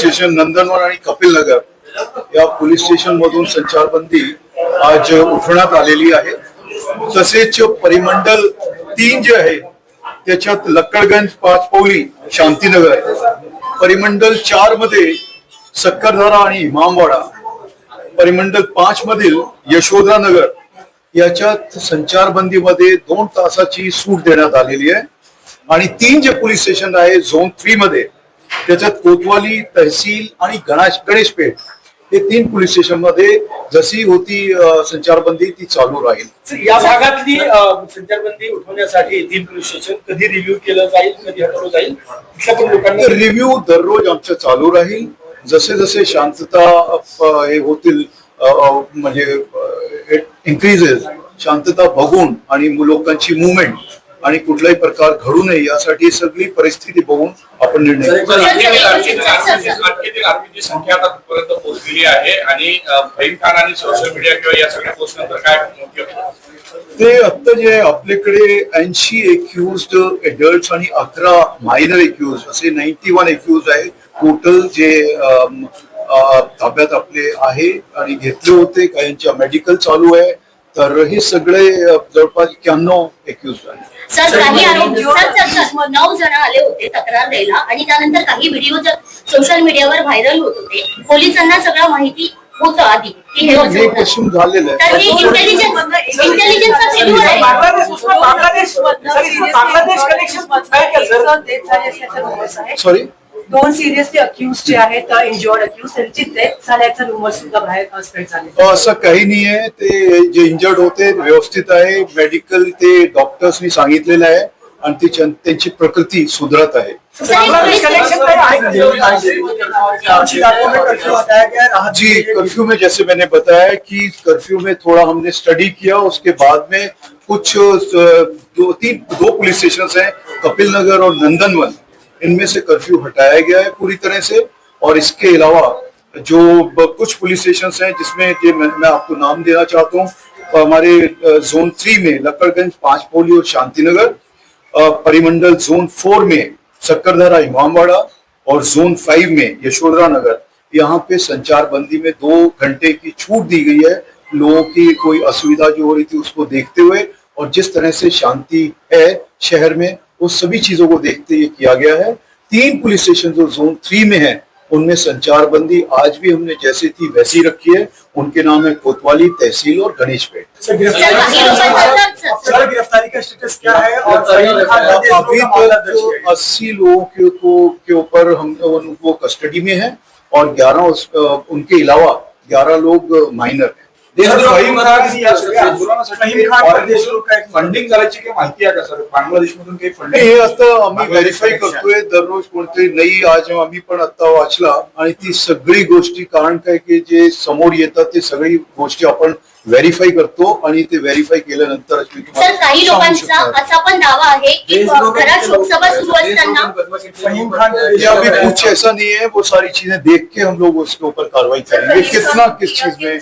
Station नंदनवन आणि कपिल नगर या police station मधून संचारबंदी आज उठवण्यात आलेली आहे. तसेच परिमंडल तीन जे आहे त्याच्यात लक्कडगंज पाचपौली शांतीनगर परिमंडल चारमध्ये सक्करधारा आणि इमामवाडा. परिमंडल पाच मधील यशोधरा नगर याच्यात संचारबंदीमध्ये दोन तासाची सूट देण्यात आलेली आहे. आणि तीन जे पोलीस स्टेशन आहे झोन थ्री मध्ये त्याच्यात कोतवाली तहसील आणि गणाश गणेशपेठ हे तीन पोलीस स्टेशनमध्ये जशी होती संचारबंदी ती चालू राहील. या भागातली संचारबंदी उठवण्यासाठी तीन पोलीस स्टेशन कधी रिव्ह्यू केलं जाईल कधी हटवलं जाईल? पण लोकांनी रिव्ह्यू दररोज आमचं चालू राहील. जसे जसे शांतता हे होतील म्हणजे इन्क्रीजेस शांतता बघून आणि लोकांची मुवमेंट आणि कुठलाही प्रकार घडू नये यासाठी सगळी परिस्थिती बघून आपण निर्णय आर्मीची संख्या आता पर्यंत पोहोचलेली आहे आणि खान आणि सोशल मीडिया किंवा या सगळ्या पोस्ट नंतर काय ते आता जे आहे, आपल्याकडे ऐंशी एक्युज एडल्ट आणि अकरा मायनर एक्युज असे नाईन्टी वन एक्युज आहे टोटल जे ताब्यात आपले आहे आणि घेतले होते काहींच्या मेडिकल चालू आहे. तर हे सगळे जवळपास एक्क्याण्णव एक्युज सर काही आरोपी सर सर सर नऊ जण आले होते तक्रार द्यायला आणि त्यानंतर काही व्हिडिओ सोशल मीडियावर व्हायरल होत होते पोलिसांना सगळं माहिती होतं आधी की हे झालेलं आहे. हे इंटेलिजन्स इंटेलिजन्सचा सर दोन सिरियसली अक्युज जे आहेत इंजॉर्ड अक्युज त्यांची डेथ झाल्याचा रुमर सुद्धा बाहेर स्प्रेड झाले असं काही नाही आहे. ते जे इंजर्ड होते व्यवस्थित आहे. मेडिकल ते डॉक्टर्सनी सांगितलेलं आहे आणि ती त्यांची प्रकृती सुधरत आहे. हे है, जी। कर्फ्यू में जैसे मैंने बताया कि कर्फ्यू में थोड़ा हमने स्टडी किया उसके बाद में कुछ दो तीन दो पुलिस स्टेशन हैं कपिल नगर और नंदनवन। इनमें से कर्फ्यू हटाया गया है पूरी तरह से। और इसके अलावा जो कुछ पुलिस स्टेशन हैं जिसमें ये मैं, मैं आपको नाम देना चाहता हूँ हमारे जोन थ्री में लक्कड़गंज पाँच पोली और शांतिनगर परिमंडल जोन फोर में सक्करधारा इमामवाड़ा और जोन फाइव में यशोधरा नगर। यहाँ पे संचार बंदी में दो घंटे की छूट दी गई है। लोगों की कोई असुविधा जो हो रही थी उसको देखते हुए और जिस तरह से शांति है शहर में उस सभी चीज़ों को देखते हुए किया गया है। तीन पुलिस स्टेशन जो जोन थ्री में है उनमें संचार बंदी आज भी हमने जैसी थी वैसी रखी है। उनके नाम है कोतवाली तहसील और गणेश पेट। सर गिरफ्तारी का स्टेटस क्या है? और अभी तक अस्सी लोगों के को के ऊपर हम उनको कस्टडी में है और ग्यारह उनके अलावा ग्यारह लोग माइनर हैं। फंडिंग करायची काही माहिती आहे का सर? बांगलादेश मधून काही हे फंडिंग आता आम्ही व्हेरीफाय करतोय दररोज कोणतरी नई आज आम्ही पण आता वाचला आणि ती सगळी गोष्टी कारण काय की जे समोर येतात ते सगळी गोष्टी आपण व्हेरीफाय करतो आणि ते व्हेरीफाय केल्यानंतर सर काही लोकांचा असा पण दावा आहे की घरात सुरू असताना फहीम खान का देश या अभी का कुछ ऐसा नहीं है वो सारी चीजें देख के हम लोग उसके ऊपर कार्रवाई करेंगे कितना किस चीज में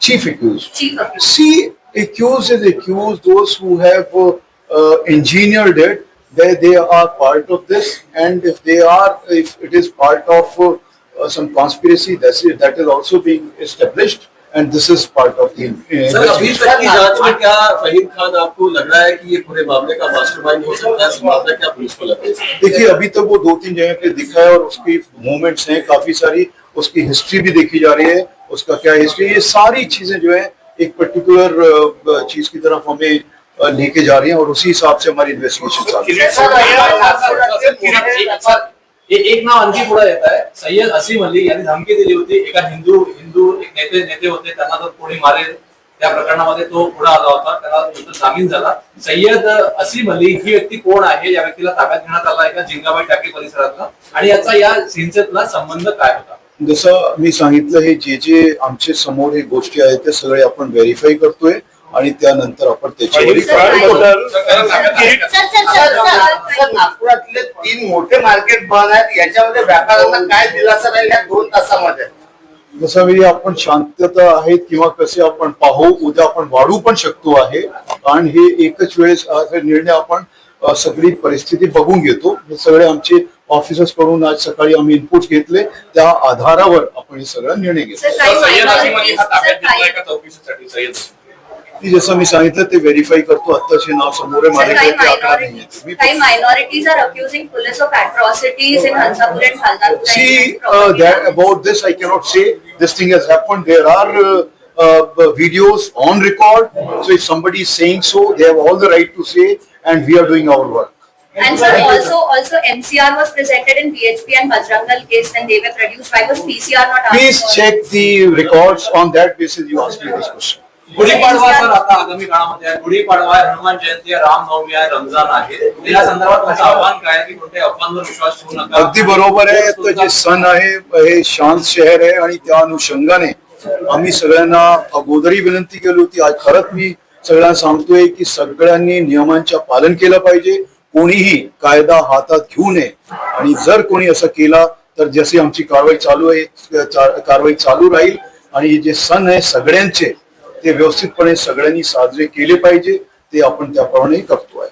chief accused Chief accused. See, accused is accused. Those who have uh, uh, engineered it, they they are part of this. And if they are, if it is part of uh, uh, some conspiracy, that's it. That is also being established, and this is part of the. Uh, sir अभी तक की जाँच में क्या फहीम खान आपको लग रहा है कि ये पूरे मामले का मास्टरमाइंड हो सकता है इस मामला क्या पुलिस को लग रहा है देखिए अभी तक वो दो तीन जगह पे दिखा है और उसकी मूवमेंट्स हैं काफ़ी सारी उसकी हिस्ट्री भी देखी जा रही है उसका क्या हिस्ट्री ये सारी चीज़ें जो है एक पर्टिकुलर चीज़ की तरफ़ हमें लेके जा रही हैं और उसी हिसाब से हमारी इन्वेस्टिगेशन चल रही है। हे एक नाव आणखी पुढे येत आहे सय्यद असीम अली यांनी धमकी दिली होती एका हिंदू हिंदू एक नेते नेते होते त्यांना जर कोणी मारेल त्या प्रकरणामध्ये तो पुढे आला होता त्याला नंतर जामीन झाला. सय्यद असीम अली ही व्यक्ती कोण आहे या व्यक्तीला ताब्यात घेण्यात आला आहे का जिंगाबाई टाकी परिसरातला? आणि याचा या सिंचतला संबंध काय होता? जसं मी सांगितलं हे जे जे आमचे समोर हे गोष्टी आहेत ते सगळे आपण व्हेरीफाय करतोय. आणि त्यानंतर आपण त्याच्यावर सर, कारवाई sir sir sir sir sir नागपुरातले तीन मोठे मार्केट बंद आहेत याच्यामध्ये व्यापाऱ्यांना काय दिलासा राहील या दोन तासामध्ये जसं वेळी आपण शांतता आहेत किंवा कसे आपण पाहू उद्या आपण वाढू पण शकतो आहे कारण हे एकच वेळेस निर्णय आपण सगळी परिस्थिती बघून घेतो हे सगळे आमचे ऑफिसर्सकडून आज सकाळी आम्ही इनपुट घेतले त्या आधारावर आपण हे सगळा निर्णय घेतला सर काही सय्यद असीम अली minorities हा ताब्यात सर काही घेतलाय का चौकशीसाठी सय्यद की जसं मी सांगितलं ते व्हेरीफाय करतो आत्ताचे नाव समोर आहे सर काही माझ्याकडे ते आकडा नाहीये. minorities मी काही minorities are accusing police of atrocities in Hansapur and Khaldanpur. See, uh, that about this, I cannot say. This thing has happened. There are uh, uh, videos on record. So if somebody is saying so, they have all the right to say, and we are doing our work. And sir, also, also MCR was presented in BHP and Bajrangal case and they were produced. Why was PCR not asked? Please for? check the records. On that basis, you ask me this question. Gudi Padwa sir आता आगामी काळामध्ये आहे. गुढीपाडवा आहे हनुमान जयंती आहे रामनवमी आहे रमजान आहे. या संदर्भात माझं आव्हान काय आहे की कोणत्याही अफवांवर विश्वास ठेवू नका. अगदी बरोबर आहे. तर जे सण आहे हे शांत शहर आहे आणि त्या अनुषंगाने आम्ही सगळ्यांना अगोदरी विनंती केली होती. आज खरंच मी सगळ्यांना सांगतोय की सगळ्यांनी नियमांच्या पालन केलं पाहिजे. कोणीही कायदा हातात घेऊ नये. आणि जर कोणी असं केला तर जशी आमची कारवाई चालू आहे कारवाई चालू राहील. आणि जे सण आहे सगळ्यांचे ते व्यवस्थितपणे सगळ्यांनी साजरे केले पाहिजे ते आपण त्याप्रमाणे करतो आहे